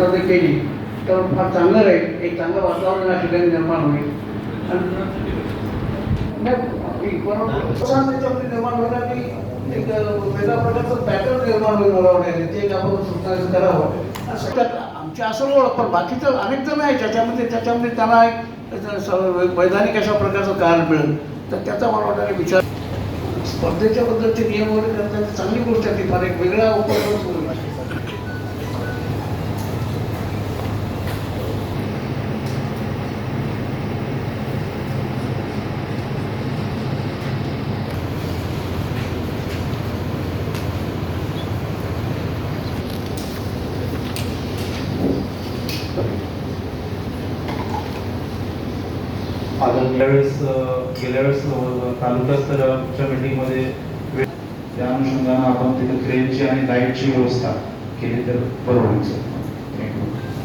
तरतुदी केली तर फार चांगलं राहील. एक चांगलं वातावरण या ठिकाणी निर्माण होईल. आणि नाही, बरोबर. निर्माण होणार की एक वेगळ्या प्रकारचं पॅटर्न निर्माण होईल मला वाटेल ते एक आपण सुधारित करावं. असं तर आमची असं ओळख पण बाकीचं अनेक जण आहे ज्याच्यामध्ये त्याच्यामध्ये त्यांना एक त्याचं वैधानिक अशा प्रकारचं कारण मिळेल. तर त्याचा मला वाटायला विचार स्पर्धेच्या बद्दलचे नियम वगैरे करताना चांगली गोष्ट आहे ती. फार एक वेगळा उपक्रम सुरू आहे. आता गेल्या वेळेस गेल्या वेळेस अं, तालुका स्तराच्या मीटिंगमध्ये वे- त्या अनुषंगानं आपण तिथे क्रेनची आणि लाईटची व्यवस्था केली तर बरं होईल सर